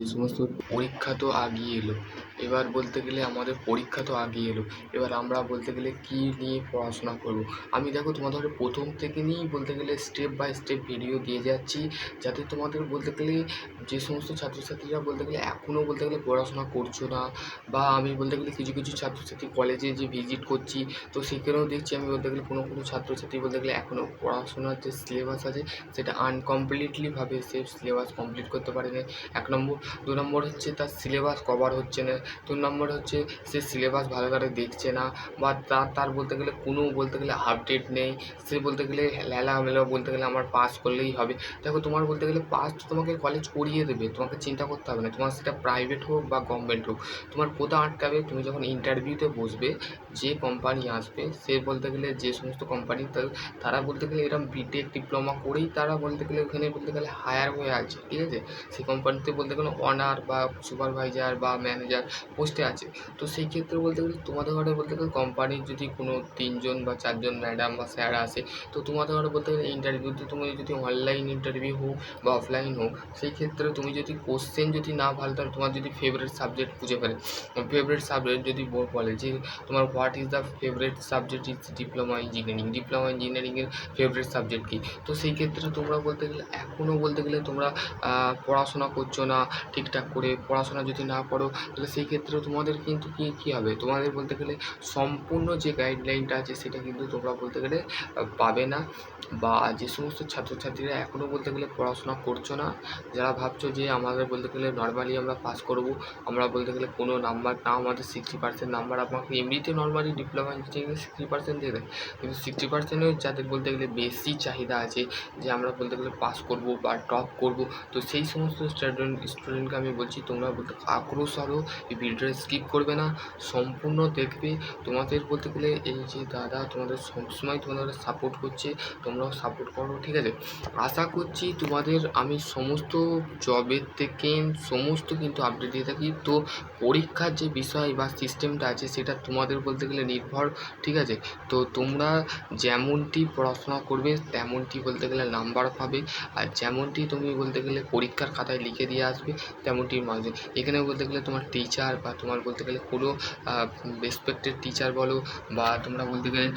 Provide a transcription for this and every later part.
যে সমস্ত পরীক্ষা তো আগিয়ে এলো। এবার বলতে গেলে আমাদের পরীক্ষা তো আগিয়ে এলো। এবার আমরা বলতে গেলে কী নিয়ে পড়াশোনা করব? আমি দেখো তোমাদের প্রথম থেকে নিয়েই বলতে গেলে স্টেপ বাই স্টেপ ভিডিও দিয়ে যাচ্ছি, যাতে তোমাদের বলতে গেলে যে সমস্ত ছাত্রছাত্রীরা বলতে গেলে এখনও বলতে গেলে পড়াশোনা করছ না, বা আমি বলতে গেলে কিছু কিছু ছাত্রছাত্রী কলেজে যে ভিজিট করছি, তো সেখানেও দেখছি আমি বলতে গেলে কোনো কোনো ছাত্রছাত্রী বলতে গেলে এখনও পড়াশোনার যে সিলেবাস আছে, সেটা আনকমপ্লিটলিভাবে সে সিলেবাস কমপ্লিট করতে পারেনি। এক নম্বর দু নম্বর হচ্ছে তার সিলেবাস কভার হচ্ছে না তিন নম্বর হচ্ছে সে সিলেবাস ভালো করে দেখছে না বা তার তার বলতে গেলে কোনো বলতে গেলে আপডেট নেই সে বলতে গেলে ল্যালামেলা বলতে গেলে আমার পাস করলেই হবে দেখো তোমার বলতে গেলে পাস তোমাকে কলেজ করিয়ে দেবে তোমাকে চিন্তা করতে হবে না তোমার সেটা প্রাইভেট হোক বা গভর্নমেন্ট হোক তোমার কোথাও আটকাবে তুমি যখন ইন্টারভিউতে বসবে যে কোম্পানি আসবে সে বলতে গেলে যে সমস্ত কোম্পানি তারা বলতে গেলে এরকম বিটেক ডিপ্লোমা করেই তারা বলতে গেলে ওখানে বলতে গেলে হায়ার হয়ে আছে ঠিক আছে সেই কোম্পানিতে বলতে গেলে অনার বা সুপারভাইজার বা ম্যানেজার পোস্টে আছে। তো সেই ক্ষেত্রে বলতে গেলে তোমাদের ঘরে বলতে গেলে কোম্পানির যদি কোনো তিনজন বা চারজন ম্যাডাম বা স্যার আসে, তো তোমাদের ঘরে বলতে গেলে ইন্টারভিউতে তুমি যদি অনলাইন ইন্টারভিউ হোক বা অফলাইন হোক, সেই ক্ষেত্রে তুমি যদি কোশ্চেন যদি না ভালো তাহলে তোমার যদি ফেভারিট সাবজেক্ট খুঁজে ফেলে ফেভারিট সাবজেক্ট যদি বলে যে তোমার what is the favourite subject is diploma engineering diploma ইঞ্জিনিয়ারিংয়ের ফেভারিট সাবজেক্ট কী? তো সেই ক্ষেত্রে তোমরা বলতে গেলে এখনও বলতে গেলে তোমরা পড়াশোনা করছ না ঠিকঠাক করে পড়াশোনা যদি না করো, তাহলে সেই ক্ষেত্রেও তোমাদের কিন্তু কী কী হবে? তোমাদের বলতে গেলে সম্পূর্ণ যে গাইডলাইনটা আছে, সেটা কিন্তু তোমরা বলতে গেলে পাবে না। বা যে সমস্ত ছাত্রছাত্রীরা এখনও বলতে গেলে পড়াশোনা করছ না, যারা ভাবছ যে আমাদের বলতে গেলে নর্মালি আমরা পাস করব, আমরা বলতে গেলে কোনো নাম্বার না, আমাদের সিক্সটি পার্সেন্ট নাম্বার আমাকে এমনিতে নর্মালি ডিপ্লোমা ইঞ্জিনিয়ারিংয়ে সিক্সটি পার্সেন্ট দিয়ে দেয়। কিন্তু সিক্সটি পার্সেন্টেও যাদের বলতে গেলে বেশি চাহিদা আছে, যে আমরা বলতে গেলে পাস করব বা টপ করব, তো সেই সমস্ত স্টুডেন্ট স্টুডেন্টকে আমি বলছি, তোমরা বলতে আক্রোশ আরও এই ভিডিওটা স্কিপ করবে না। সম্পূর্ণ দেখবে। তোমাদের বলতে গেলে এই যে দাদা তোমাদের সবসময় তোমাদের সাপোর্ট করছে, তোমরাও সাপোর্ট করো, ঠিক আছে? আশা করছি তোমাদের আমি সমস্ত জবের থেকে, সমস্ত কিন্তু আপডেট দিয়ে থাকি। তো পরীক্ষার যে বিষয় বা সিস্টেমটা আছে, সেটা তোমাদের বলতে গেলে নির্ভর, ঠিক আছে? তো তোমরা যেমনটি পড়াশোনা করবে, তেমনটি বলতে গেলে নাম্বার পাবে। আর যেমনটি তুমি বলতে গেলে পরীক্ষার খাতায় লিখে দিয়ে আসবে তেমনটি মার্কস এখানে বলতে গেলে তোমার টিচার বা তোমার বলতে গেলে কোনো রেসপেক্টেড টিচার বলো বা তোমরা বলতে গেলে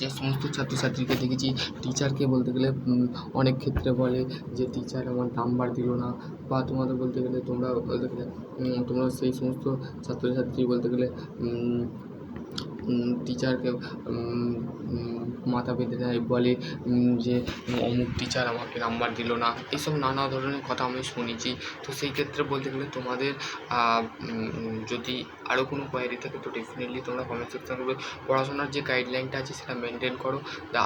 যে সমস্ত ছাত্রছাত্রীকে দেখেছি টিচারকে বলতে গেলে অনেক ক্ষেত্রে বলে যে টিচার আমার নাম্বার দিল না। বা তোমাদের বলতে গেলে তোমরা বলতে গেলে তোমরা সেই সমস্ত ছাত্রছাত্রী বলতে গেলে টিচারকে মাথা পেতে দেয়, বলে যে, অমুক টিচার আমাকে নাম্বার দিল না। এইসব নানা ধরনের কথা আমি শুনেছি। তো সেই ক্ষেত্রে বলতে গেলে তোমাদের যদি আরও কোনো কোয়ারি থাকে, তো ডেফিনেটলি তোমরা কমেন্ট সেকশানে করবে পড়াশোনার যে গাইডলাইনটা আছে, সেটা মেনটেন করো।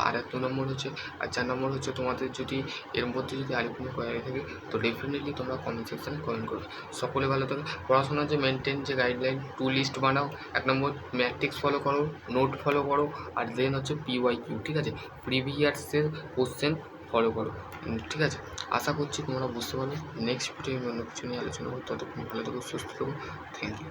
আর দু নম্বর হচ্ছে, আর চার নম্বর হচ্ছে তোমাদের যদি, এর মধ্যে যদি আরও কোনো কোয়ারি থাকে, তো ডেফিনেটলি তোমরা কমেন্ট সেকশানে কমেন্ট করবে সকলে ভালো থাকো। পড়াশোনার যে মেনটেন যে গাইডলাইন টু লিস্ট বানাও। এক নম্বর ম্যাট্রিক্স ফলো করো। নোট ফলো করো, আর দেন হচ্ছে পিওয়াই কিউ ঠিক আছে? প্রিভিয়াসের কোশ্চেন ফলো করো ঠিক আছে? আশা করছি তোমরা বুঝতে পারবে নেক্সট ভিডিও অন্য কিছু নিয়ে আলোচনা করো ততক্ষণ ভালো থাকো, সুস্থ থাকো থ্যাংক ইউ